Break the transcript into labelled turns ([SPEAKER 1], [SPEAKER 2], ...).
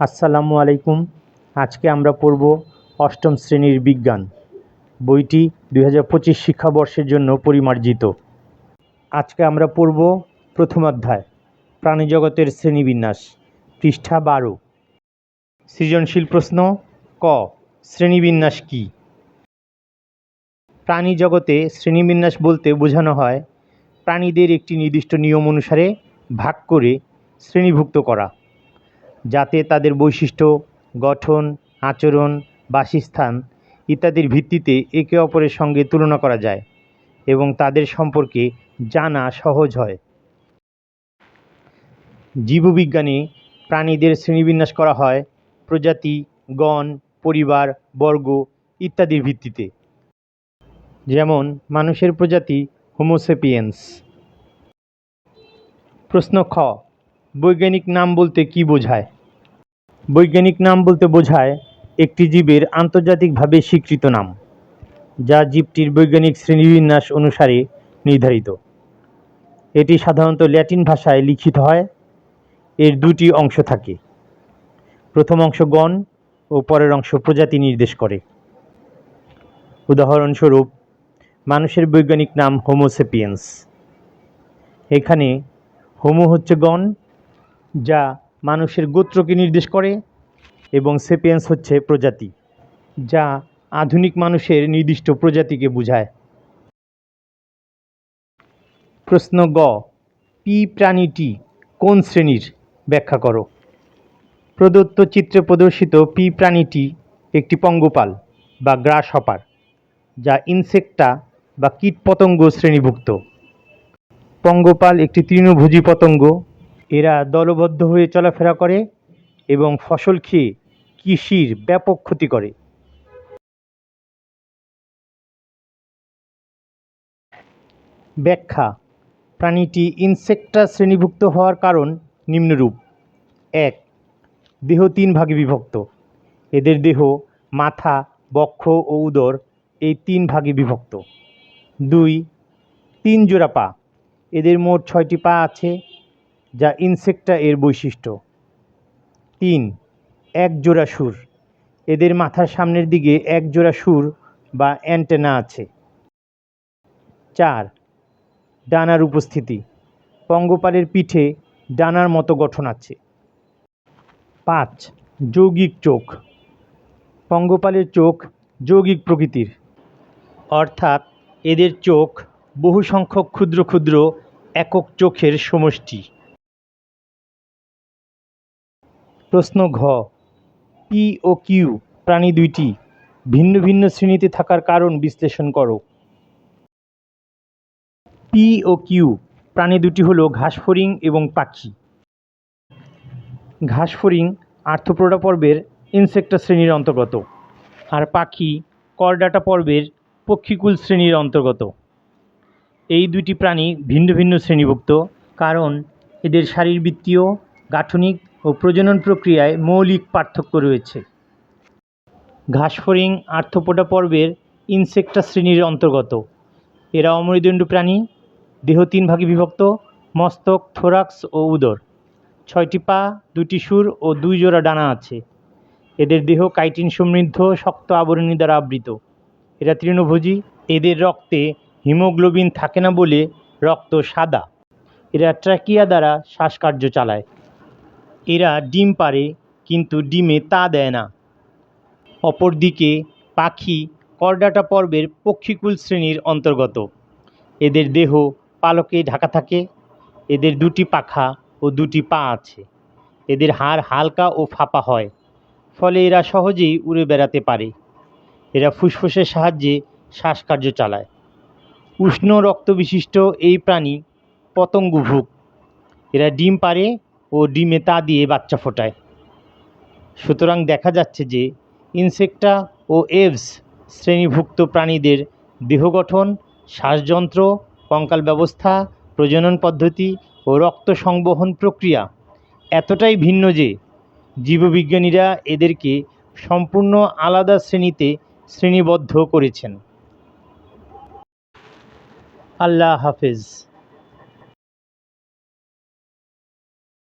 [SPEAKER 1] আসসালামু আলাইকুম। আজকে আমরা পড়ব অষ্টম শ্রেণির বিজ্ঞান। বইটি দুই হাজার পঁচিশ শিক্ষাবর্ষের জন্য পরিমার্জিত। আজকে আমরা পড়ব প্রথম অধ্যায়, প্রাণীজগতের শ্রেণীবিন্যাস, পৃষ্ঠা বারো। সৃজনশীল প্রশ্ন, ক, শ্রেণীবিন্যাস কী? প্রাণী জগতে শ্রেণীবিন্যাস বলতে বোঝানো হয় প্রাণীদের একটি নির্দিষ্ট নিয়ম অনুসারে ভাগ করে শ্রেণীভুক্ত করা। যাতে তাদের বৈশিষ্ট্য, গঠন, আচরণ, বাসস্থান ইত্যাদির ভিত্তিতে একে অপরের সঙ্গে তুলনা করা যায় এবং তাদের সম্পর্কে জানা সহজ হয়। জীববিজ্ঞানে প্রাণীদের শ্রেণীবিন্যাস করা হয় প্রজাতি, গণ, পরিবার, বর্গ ইত্যাদির ভিত্তিতে। যেমন, মানুষের প্রজাতি হোমোসেপিয়েন্স প্রশ্ন খ বৈজ্ঞানিক নাম বলতে কী বোঝায়? বৈজ্ঞানিক নাম বলতে বোঝায় একটি জীবের আন্তর্জাতিকভাবে স্বীকৃত নাম, যা জীবটির বৈজ্ঞানিক শ্রেণীবিন্যাস অনুসারে নির্ধারিত। এটি সাধারণত ল্যাটিন ভাষায় লিখিত হয়। এর দুটি অংশ থাকে। প্রথম অংশ গণ ও পরের অংশ প্রজাতি নির্দেশ করে। উদাহরণস্বরূপ, মানুষের বৈজ্ঞানিক নাম হোমোসেপিয়েন্স এখানে হোমো হচ্ছে গণ যা মানুষের গোত্রকে নির্দেশ করে এবং সেপিয়েন্স হচ্ছে প্রজাতি, যা আধুনিক মানুষের নির্দিষ্ট প্রজাতিকে বোঝায়। প্রশ্ন গ, পি প্রাণীটি কোন শ্রেণির? ব্যাখ্যা করো। প্রদত্ত চিত্রে প্রদর্শিত পি প্রাণীটি একটি পঙ্গপাল বা গ্রাস হপার যা ইনসেক্টা বা কীটপতঙ্গ শ্রেণীভুক্ত। পঙ্গপাল একটি তৃণভোজী পতঙ্গ এরা দলবদ্ধ হয়ে চলাফেরা করে এবং ফসল খেয়ে কৃষির ব্যাপক ক্ষতি করে। ব্যাখ্যা, প্রাণীটি ইনসেক্টা শ্রেণীভুক্ত হওয়ার কারণ নিম্নরূপ। এক, দেহ তিন ভাগে বিভক্ত। এদের দেহ, মাথা, বক্ষ ও উদর এই তিন ভাগে বিভক্ত। দুই, তিন জোড়া পা। এদের মোট ছয়টি পা আছে। যা ইনসেক্টা এর বৈশিষ্ট্য। তিন এক জোড়া সুর। এদের মাথার সামনের দিকে এক জোড়া সুর বা অ্যান্টেনা আছে। চার, ডানার উপস্থিতি। পঙ্গপালের পিঠে ডানার মতো গঠন আছে। পাঁচ, যৌগিক চোখ। পঙ্গপালের চোখ যৌগিক প্রকৃতির। অর্থাৎ এদের চোখ বহু সংখ্যক ক্ষুদ্র ক্ষুদ্র একক চোখের সমষ্টি। প্রশ্ন ঘ পি ও কিউ প্রাণী দুইটি ভিন্ন ভিন্ন শ্রেণীতে থাকার কারণ বিশ্লেষণ করো। পি ও কিউ প্রাণী দুটি হলো ঘাসফড়িং এবং পাখি। ঘাসফড়িং আর্থ্রোপোডা পর্বের ইনসেক্টা শ্রেণির অন্তর্গত আর পাখি করডাটা পর্বের পক্ষীকুল শ্রেণির অন্তর্গত। এই দুইটি প্রাণী ভিন্ন ভিন্ন শ্রেণীভুক্ত কারণ এদের শারীরবৃত্তীয়, গাঠনিক ও প্রজনন প্রক্রিয়ায় মৌলিক পার্থক্য রয়েছে। ঘাসফড়িং আর্থ্রোপোডা পর্বের ইনসেক্টা শ্রেণির অন্তর্গত। এরা অমরিদণ্ডু প্রাণী, দেহ তিন ভাগে বিভক্ত, মস্তক, থোরাক্স ও উদর। ছয়টি পা, দুটি সুর ও দুই জোড়া ডানা আছে। এদের দেহ কাইটিন সমৃদ্ধ, শক্ত আবরণী দ্বারা আবৃত। এরা তৃণভোজী, এদের রক্তে হিমোগ্লোবিন থাকে না বলে রক্ত সাদা। এরা ট্র্যাকিয়া দ্বারা শ্বাসকার্য চালায়। এরা ডিম পারে, কিন্তু ডিমে তা দেয় না। অপরদিকে, পাখি করডাটা পর্বের পক্ষীকুল শ্রেণির অন্তর্গত। এদের দেহ পালকে ঢাকা থাকে, এদের দুটি পাখা ও দুটি পা আছে। এদের হাড় হালকা ও ফাঁপা হয়, ফলে এরা সহজেই উড়ে বেড়াতে পারে। এরা ফুসফুসের সাহায্যে শ্বাসকার্য চালায়। উষ্ণ রক্তবিশিষ্ট এই প্রাণী পতঙ্গভুক এরা ডিম পারে ও ডিমে তা দিয়ে বাচ্চা ফোটায়। সুতরাং দেখা যাচ্ছে যে ইনসেক্টা ও এভস শ্রেণীভুক্ত প্রাণীদের দেহ গঠন শ্বাসযন্ত্র, কঙ্কাল ব্যবস্থা, প্রজনন পদ্ধতি ও রক্ত সংবহন প্রক্রিয়া এতটাই ভিন্ন যে জীববিজ্ঞানীরা এদেরকে সম্পূর্ণ আলাদা শ্রেণীতে শ্রেণীবদ্ধ করেছেন। আল্লাহ হাফেজ।